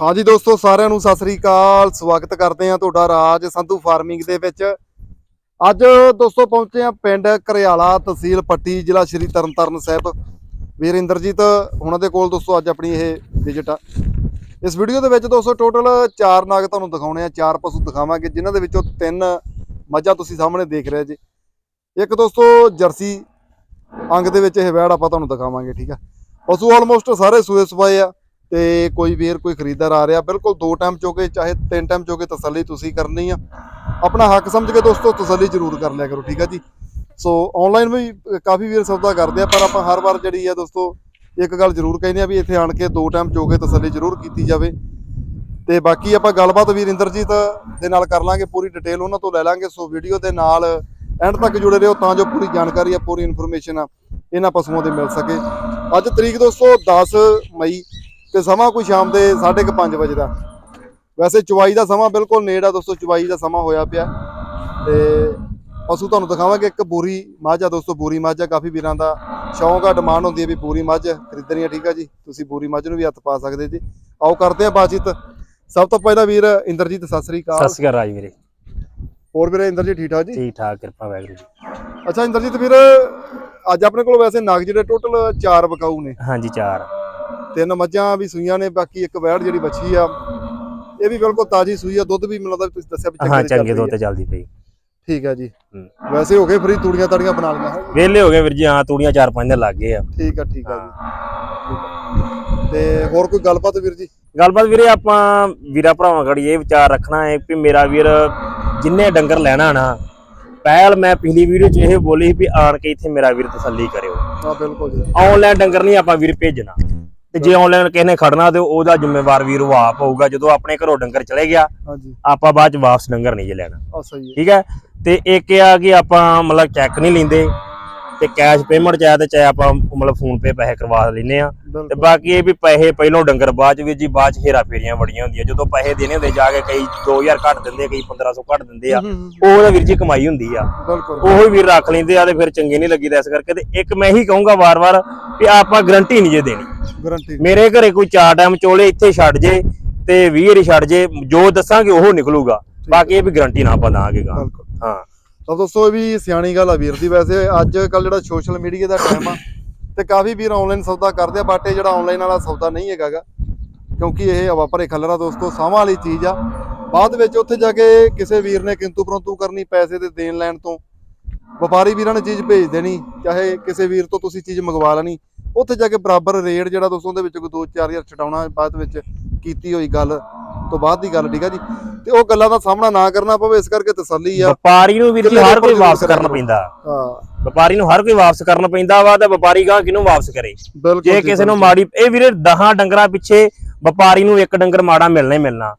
ਹਾਂਜੀ ਦੋਸਤੋ, ਸਾਰਿਆਂ ਨੂੰ ਸਤਿ ਸ੍ਰੀ ਅਕਾਲ। ਸਵਾਗਤ ਕਰਦੇ ਹਾਂ ਤੁਹਾਡਾ ਰਾਜ ਸੰਧੂ ਫਾਰਮਿੰਗ ਦੇ ਵਿੱਚ। ਅੱਜ ਦੋਸਤੋ, ਪਹੁੰਚੇ ਆ ਪਿੰਡ ਘਰਿਆਲਾ ਤਹਿਸੀਲ ਪੱਟੀ, ਜ਼ਿਲ੍ਹਾ ਸ਼੍ਰੀ ਤਰਨਤਾਰਨ ਸਾਹਿਬ। ਵੀਰ ਇੰਦਰਜੀਤ ਉਹਨਾਂ ਦੇ ਕੋਲ ਦੋਸਤੋ, ਅੱਜ ਆਪਣੀ ਇਹ ਵਿਜ਼ਿਟ ਆ। ਇਸ ਵੀਡੀਓ ਦੇ ਵਿੱਚ ਦੋਸਤੋ ਟੋਟਲ 4 ਨਾਗ ਤੁਹਾਨੂੰ ਦਿਖਾਉਣੇ ਆ, ਚਾਰ ਪਸ਼ੂ ਦਿਖਾਵਾਂਗੇ, ਜਿਨ੍ਹਾਂ ਦੇ ਵਿੱਚੋਂ ਤਿੰਨ ਮੱਝਾਂ ਤੁਸੀਂ ਸਾਹਮਣੇ ਦੇਖ ਰਹੇ ਜੀ। ਇੱਕ ਦੋਸਤੋ, ਜਰਸੀ ਅੰਗ ਦੇ ਵਿੱਚ ਇਹ ਵੈੜ ਆਪਾਂ ਤੁਹਾਨੂੰ ਦਿਖਾਵਾਂਗੇ, ਠੀਕ ਆ। ਪਸ਼ੂ ਆਲਮੋਸਟ ਸਾਰੇ ਸੂਏ ਸਵਾਏ ਆ। ਤੇ ਕੋਈ ਵੀਰ ਕੋਈ ਖਰੀਦਦਾਰ ਆ ਰਿਹਾ, ਬਿਲਕੁਲ ਦੋ ਟਾਈਮ ਚੋਕੇ ਚਾਹੇ ਤਿੰਨ ਟਾਈਮ ਚੋਕੇ ਤਸੱਲੀ ਤੁਸੀਂ ਕਰਨੀ ਆ। ਆਪਣਾ ਹੱਕ ਸਮਝ ਕੇ ਦੋਸਤੋ ਤਸੱਲੀ ਜ਼ਰੂਰ ਕਰ ਲਿਆ ਕਰੋ, ਠੀਕ ਆ ਜੀ? ਸੋ ਆਨਲਾਈਨ ਵੀ ਕਾਫੀ ਵੀਰ ਸੌਦਾ ਕਰਦੇ ਆ, ਪਰ ਆਪਾਂ ਹਰ ਵਾਰ ਜਿਹੜੀ ਆ ਦੋਸਤੋ, ਇੱਕ ਗੱਲ ਜ਼ਰੂਰ ਕਹਿੰਦੇ ਆ ਵੀ ਇੱਥੇ ਆਣ ਕੇ ਦੋ ਟਾਈਮ ਚੋਕੇ ਤਸੱਲੀ ਜ਼ਰੂਰ ਕੀਤੀ ਜਾਵੇ। ਤੇ ਬਾਕੀ ਆਪਾਂ ਗੱਲਬਾਤ ਵੀਰ ਇੰਦਰਜੀਤ ਦੇ ਨਾਲ ਕਰ ਲਾਂਗੇ, ਪੂਰੀ ਡਿਟੇਲ ਉਹਨਾਂ ਤੋਂ ਲੈ ਲਾਂਗੇ। ਸੋ ਵੀਡੀਓ ਦੇ ਨਾਲ ਐਂਡ ਤੱਕ ਜੁੜੇ ਰਹੋ, ਤਾਂ ਜੋ ਪੂਰੀ ਜਾਣਕਾਰੀ ਆ, ਪੂਰੀ ਇਨਫੋਰਮੇਸ਼ਨ ਆ, ਇਹਨਾਂ ਪਸ਼ੂਆਂ ਦੇ ਮਿਲ ਸਕੇ। ਅੱਜ ਤਰੀਕ ਦੋਸਤੋ 10 ਮਈ ਤੇ ਸਮਾਂ ਕੋਈ ਸ਼ਾਮ ਦੇ 5:30 ਵਜੇ ਦਾ। ਵੈਸੇ ਚੁਵਾਈ ਦਾ ਸਮਾਂ ਬਿਲਕੁਲ ਨੇੜ ਆ ਦੋਸਤੋ ਚੁਵਾਈ ਦਾ ਸਮਾਂ ਹੋਇਆ ਪਿਆ। ਤੇ ਪਸ਼ੂ ਤੁਹਾਨੂੰ ਦਿਖਾਵਾਂਗੇ ਇੱਕ ਬੂਰੀ ਮੱਝ ਆ ਦੋਸਤੋ ਬੂਰੀ ਮੱਝ ਆ। ਕਾਫੀ ਵੀਰਾਂ ਦਾ ਸ਼ੌਂਕ ਆ ਡਿਮਾਂਡ ਹੁੰਦੀ ਹੈ ਵੀ ਬੂਰੀ ਮੱਝ ਖਰੀਦਣੀ ਆ ਠੀਕ ਆ ਜੀ? ਤੁਸੀਂ ਬੂਰੀ ਮੱਝ ਨੂੰ ਵੀ ਹੱਥ ਪਾ ਸਕਦੇ ਜੀ। ਆਓ ਕਰਦੇ ਆ ਬਾਤਚੀਤ। ਸਭ ਤੋਂ ਪਹਿਲਾਂ ਵੀਰ ਇੰਦਰਜੀਤ ਸਤਿ ਸ੍ਰੀ ਸਤਿ ਅਕਾਲ ਸ਼੍ਰੀ ਅਕਾਲ ਰਾਜ ਵੀਰੇ। ਹੋਰ ਵੀਰੇ ਇੰਦਰਜੀਤ ਠੀਕ ਠਾਕ ਜੀ? ਠੀਕ ਠਾਕ ਕਿਰਪਾ ਵਾਹਿਗੁਰੂ ਜੀ। ਅੱਛਾ ਇੰਦਰਜੀਤ ਵੀਰ ਅੱਜ ਆਪਣੇ ਕੋਲ ਵੈਸੇ ਨਾਗ ਜਿਹੜੇ ਟੋਟਲ 4 ਬਕਾਊ ਨੇ। ਹਾਂਜੀ ਚਾਰ। ਤਿੰਨ ਮੱਝਾਂ ਵੀ ਸੂਈਆਂ ਨੇ ਬਾਕੀ ਇੱਕ ਵੈੜ ਜਿਹੜੀ ਬੱਚੀ ਆ ਇਹ ਵੀ ਬਿਲਕੁਲ ਤਾਜੀ ਸੂਈ ਆ ਦੁੱਧ ਵੀ ਵੀ ਤੁਸੀਂ ਦੱਸਿਆ ਵੀ ਹਾਂ ਚੰਗੇ ਦੋ ਰਹੀ ਤੇ ਆ। ਚੱਲਦੀ ਪਈ ਠੀਕ ਆ ਜੀ। ਵੈਸੇ ਹੋ ਗਏ ਫਰੀ ਤੂੜੀਆਂ ਤਾੜੀਆਂ ਬਣਾ ਲਈਆਂ? ਵੇਲੇ ਹੋ ਗਏ ਵੀਰ ਜੀ ਹਾਂ ਤੂੜੀਆਂ ਚਾਰ ਪੰਜ ਦਿਨ ਲੱਗ ਗਏ ਆ ਠੀਕ ਆ ਠੀਕ ਆ ਜੀ। ਤੇ ਹੋਰ ਕੋਈ ਗੱਲਬਾਤ ਵੀਰ ਜੀ ਗੱਲਬਾਤ ਵੀਰੇ ਆਪਾਂ ਵੀਰਾ ਭਰਾਵਾਂ ਘੜੀ ਇਹ ਵਿਚਾਰ ਰੱਖਣਾ ਹੈ ਕਿ ਮੇਰਾ ਵੀਰ ਜਿੰਨੇ ਡੰਗਰ ਲੈਣਾ ਨਾ ਪਹਿਲ ਮੈਂ ਪਿਛਲੀ ਵੀਡੀਓ 'ਚ ਇਹ ਬੋਲੀ ਸੀ ਵੀ ਆਣ ਕੇ ਇੱਥੇ ਮੇਰਾ ਵੀਰ ਤਸੱਲੀ ਕਰਿਓ ਹਾਂ ਬਿਲਕੁਲ ਜੀ ਆਨਲਾਈਨ ਡੰਗਰ ਨਹੀਂ ਆਪਾਂ ਵੀਰ ਭੇਜਣਾ ਤੇ ਜੇ ਆਨਲਾਈਨ ਕਿਸੇ ਨੇ ਖੜਨਾ ਤੇ ਉਹਦਾ ਜ਼ਿੰਮੇਵਾਰ ਵੀਰ ਉਹ ਆਪ ਹੋਊਗਾ ਜਦੋਂ ਆਪਣੇ ਘਰੋਂ ਡੰਗਰ ਚਲੇ ਗਿਆ ਹਾਂਜੀ। ਆਪਾਂ ਬਾਅਦ ਚ ਵਾਪਸ ਡੰਗਰ ਨਹੀਂ ਜੇ ਲੈਣਾ। ਆ ਸਹੀ ਹੈ ਠੀਕ ਹੈ? ਤੇ ਇੱਕ ਇਹ ਆ ਕਿ ਆਪਾਂ ਮਤਲਬ ਚੈੱਕ ਨਹੀਂ ਲੈਂਦੇ। ਤੇ ਕੈਸ਼ ਪੇਮੈਂਟ ਚਾਹੇ ਤੇ ਚਾਹੇ ਆਪਾਂ ਮਤਲਬ ਫੋਨ ਪੇ ਪੈਸੇ ਕਰਵਾ ਲੈਨੇ ਆ ਤੇ ਬਾਕੀ ਇਹ ਵੀ ਪੈਸੇ ਪਹਿਲੋਂ ਡੰਗਰ ਬਾਅਦ ਚ ਵੀ ਜੀ ਬਾਅਦ ਚ ਹੇਰਾ ਫੇਰੀਆਂ ਬੜੀਆਂ ਹੁੰਦੀਆਂ। ਜਦੋਂ ਪੈਸੇ ਦੇਣੇ ਹੁੰਦੇ ਜਾ ਕੇ ਕਈ 2000 ਘੱਟ ਦਿੰਦੇ ਕਈ 1500 ਘੱਟ ਦਿੰਦੇ ਆ। ਹੂੰ, ਹੂੰ, ਉਹ ਉਹਦਾ ਵੀਰ ਜੀ ਕਮਾਈ ਹੁੰਦੀ ਆ। ਉਹੀ ਵੀਰ ਰੱਖ ਲੈਂਦੇ ਆ ਤੇ ਫਿਰ ਚੰਗੇ ਨਹੀਂ ਲੱਗੀਦਾ ਇਸ ਕਰਕੇ। ਤੇ ਇੱਕ ਮੈਂ ਇਹੀ ਕਹੂੰਗਾ ਵਾਰ-ਵਾਰ ਕਿ ਆਪਾਂ ਗਰੰਟੀ ਨਹੀਂ ਜੇ ਦੇਣੀ। ਗਾਰੰਟੀ ਮੇਰੇ ਘਰੇ ਕੋਈ ਚਾਰ ਟਾਈਮ ਚੋਲੇ ਇੱਥੇ ਛੱਡ ਜੇ ਤੇ 20 ਵਾਰੀ ਛੱਡ ਜੇ ਜੋ ਦੱਸਾਂਗੇ ਉਹ ਨਿਕਲੂਗਾ। ਬਾਕੀ ਇਹ ਵੀ ਗਰੰਟੀ ਨਾ ਆਪਾਂ ਦਾਂਗੇ ਹਾਂ। ਤਾਂ ਦੋਸਤੋ ਇਹ ਵੀ ਸਿਆਣੀ ਗੱਲ ਆ ਵੀਰ ਦੀ ਵੈਸੇ। ਅੱਜ ਕੱਲ ਜਿਹੜਾ ਸੋਸ਼ਲ ਮੀਡੀਆ ਦਾ ਟਾਈਮ ਆ, ਤੇ ਕਾਫੀ ਵੀਰ ਆਨਲਾਈਨ ਸੌਦਾ ਕਰਦੇ ਆ ਬਟ ਇਹ ਜਿਹੜਾ ਆਨਲਾਈਨ ਵਾਲਾ ਸੌਦਾ ਨਹੀਂ ਹੈਗਾਗਾ ਕਿਉਂਕਿ ਇਹ ਵਾਪਰੇ ਭਰੇ ਖੱਲਰਾ ਦੋਸਤੋ ਸਾਹਾਂ ਵਾਲੀ ਚੀਜ਼ ਆ। ਬਾਅਦ ਵਿੱਚ ਉੱਥੇ ਜਾ ਕੇ ਕਿਸੇ ਵੀਰ ਨੇ ਕਿੰਤੂ ਪਰੰਤੂ ਕਰਨੀ ਪੈਸੇ ਦੇ ਦੇਣ ਲੈਣ ਤੋਂ, ਵਪਾਰੀ ਵੀਰਾਂ ਨੇ ਚੀਜ਼ ਭੇਜ ਦੇਣੀ, ਚਾਹੇ ਕਿਸੇ ਵੀਰ ਤੋਂ ਤੁਸੀਂ ਚੀਜ਼ ਮੰਗਵਾ ਲੈਣੀ। ਉੱਥੇ ਜਾ ਕੇ ਬਰਾਬਰ ਰੇਟ ਜਿਹੜਾ ਦੋਸਤੋ ਉਹਦੇ ਵਿੱਚ ਕੋਈ 2-4000 ਛਡਾਉਣਾ ਬਾਅਦ ਵਿੱਚ ਕੀਤੀ ਹੋਈ ਗੱਲ ਤੋਂ ਬਾਅਦ ਦੀ ਗੱਲ ਠੀਕ ਆ ਜੀ? ਤੇ ਉਹ ਗੱਲਾਂ ਦਾ ਸਾਹਮਣਾ ਨਾ ਕਰਨਾ ਪਵੇ ਇਸ ਕਰਕੇ ਤਸੱਲੀ ਆ। ਵਪਾਰੀ ਨੂੰ ਦੇ ਹਰ ਕੋਈ ਵਾਪਸ ਕਰਨਾ ਪੈਂਦਾ। ਹਾਂ। ਵਪਾਰੀ ਨੂੰ ਹਰ ਕੋਈ ਵਾਪਸ ਕਰਨਾ ਪੈਂਦਾ ਵਾ ਤੇ ਵਪਾਰੀ ਗਾਂ ਕਿਹਨੂੰ ਵਾਪਸ ਕਰੇ? ਜੇ ਕਿਸੇ ਨੂੰ। ਮਾੜੀ ਇਹ ਵੀਰੇ 10 ਡੰਗਰਾਂ ਪਿੱਛੇ ਵਪਾਰੀ ਨੂੰ ਇੱਕ ਡੰਗਰ ਮਾੜਾ ਮਿਲਣਾ ਹੀ ਮਿਲਣਾ।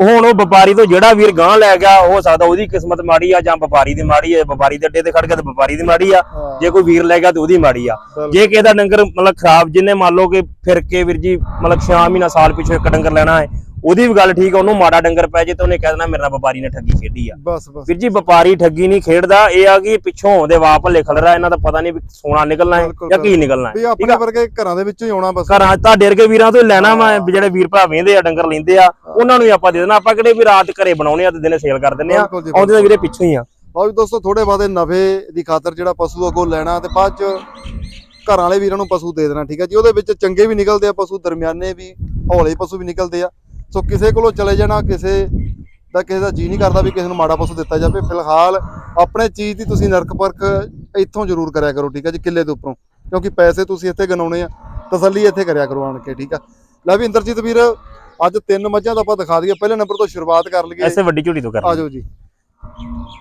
ਹੁਣ ਉਹ ਵਪਾਰੀ ਤੋਂ ਜਿਹੜਾ ਵੀਰ ਗਾਂ ਲੈ ਗਿਆ ਹੋ ਸਕਦਾ ਉਹਦੀ ਕਿਸਮਤ ਮਾੜੀ ਆ ਜਾਂ ਵਪਾਰੀ ਦੀ ਮਾੜੀ ਆ ਵਪਾਰੀ ਦੇ ਅੱਡੇ ਤੇ ਖੜ ਗਿਆ ਤੇ ਵਪਾਰੀ ਦੀ ਮਾੜੀ ਆ। ਜੇ ਕੋਈ ਵੀਰ ਲੈ ਗਿਆ ਤੇ ਉਹਦੀ ਮਾੜੀ ਆ। ਜੇ ਕਿਸੇ ਦਾ ਡੰਗਰ ਮਤਲਬ ਖਰਾਬ ਜਿੰਨੇ ਮੰਨ ਲਓ ਕਿ ਫਿਰ ਕੇ ਵੀਰ ਜੀ ਮਤਲਬ 6 ਮਹੀਨਾ ਸਾਲ ਪਿੱਛੇ ਇੱਕ ਡੰਗਰ ਲੈਣਾ ਹੈ ਉਹਦੀ ਵੀ ਗੱਲ ਠੀਕ ਆ ਉਹਨੂੰ ਮਾੜਾ ਡੰਗਰ ਪੈ ਜੇ ਤੇ ਉਹਨੇ ਕਹਿ ਦੇਣਾ ਮੇਰੇ ਨਾਲ ਵਪਾਰੀ ਨੇ ਠੱਗੀ ਖੇਡੀ ਆ। ਬਸ ਬਸ। ਵੀਰ ਜੀ ਵਪਾਰੀ ਠੱਗੀ ਨਹੀਂ ਖੇਡਦਾ ਇਹ ਆ ਕਿ ਪਿੱਛੋਂ ਆਉਂਦੇ ਵਾਪ ਲਿਖਲ ਰਿਹਾ ਇਹਨਾਂ ਦਾ ਪਤਾ ਨਹੀਂ ਵੀ ਸੋਨਾ ਨਿਕਲਣਾ ਹੈ ਜਾਂ ਕੀ ਨਿਕਲਣਾ ਹੈ ਆਪਣੇ ਵਰਗੇ ਘਰਾਂ ਦੇ ਵਿੱਚੋਂ ਹੀ ਆਉਣਾ ਬਸ। ਘਰਾਂ ਤੁਹਾਡੇ ਵਰਗੇ ਵੀਰਾਂ ਤੋਂ ਹੀ ਲੈਣਾ ਵਾ ਜਿਹੜੇ ਵੀਰ ਭਰਾ ਵੇਂਦੇ ਆ ਡੰਗਰ ਲੈਂਦੇ ਆ ਉਹਨਾਂ ਨੂੰ ਵੀ ਆਪਾਂ ਦੇ ਦੇਣਾ ਆਪਾਂ ਕਿਹੜੇ ਵੀ ਰਾਤ ਘਰੇ ਬਣਾਉਣੇ ਆ ਤੇ ਦਿਨੇ ਸੇਲ ਕਰ ਦਿੰਨੇ ਆ ਆਉਂਦੇ ਤਾਂ ਵੀਰੇ ਪਿੱਛੋਂ ਹੀ ਆ। ਲਓ ਦੋਸਤੋ ਥੋੜੇ ਬਾਅਦ ਨਫੇ ਦੀ ਖਾਤਰ ਜਿਹੜਾ ਪਸ਼ੂ ਅਗੋਂ ਲੈਣਾ ਤੇ ਬਾਅਦ ਚ ਘਰਾਂ ਵਾਲੇ ਵੀਰਾਂ ਨੂੰ ਪਸ਼ੂ ਦੇ ਦੇਣਾ ਠੀਕ ਹੈ ਜੀ? ਉਹਦੇ ਵਿੱਚ ਚੰਗੇ ਵੀ ਨਿਕਲਦੇ ਆ ਪਸ਼ੂ ਦਰਮਿਆਨੇ ਵੀ ਹੌਲੇ ਪਸ਼ੂ ਵੀ ਨਿਕਲਦੇ ਆ। ਸੋ ਕਿਸੇ ਕੋਲੋਂ ਚਲੇ ਜਾਣਾ ਕਿਸੇ ਦਾ ਕਿਸੇ ਦਾ ਜੀ ਨਹੀਂ ਕਰਦਾ ਵੀ ਕਿਸੇ ਨੂੰ ਮਾੜਾ ਪਸ਼ੂ ਦਿੱਤਾ ਜਾਵੇ ਫਿਲਹਾਲ ਆਪਣੇ ਚੀਜ਼ ਦੀ ਤੁਸੀਂ ਨਰਕ ਪਰਖ ਇੱਥੋਂ ਜ਼ਰੂਰ ਕਰਿਆ ਕਰੋ ਠੀਕ ਹੈ ਜੀ ਕਿੱਲੇ ਦੇ ਉੱਪਰੋਂ ਕਿਉਂਕਿ ਪੈਸੇ ਤੁਸੀਂ ਇੱਥੇ ਗਨਾਉਣੇ ਆ ਤਸੱਲੀ ਇੱਥੇ ਕਰਿਆ ਕਰੋ ਆਣ ਕੇ ਠੀਕ ਆ। ਲੈ ਵੀ ਇੰਦਰਜੀਤ ਵੀਰ ਅੱਜ ਤਿੰਨ ਮੱਝਾਂ ਦਾ ਆਪਾਂ ਦਿਖਾ ਦਈਏ ਪਹਿਲੇ ਨੰਬਰ ਤੋਂ ਸ਼ੁਰੂਆਤ ਕਰ ਲਈਏ। ਐਸੇ ਵੱਡੀ ਝੋਟੀ ਤੋਂ ਆ ਕਰਨਾ ਜਾਓ ਜੀ।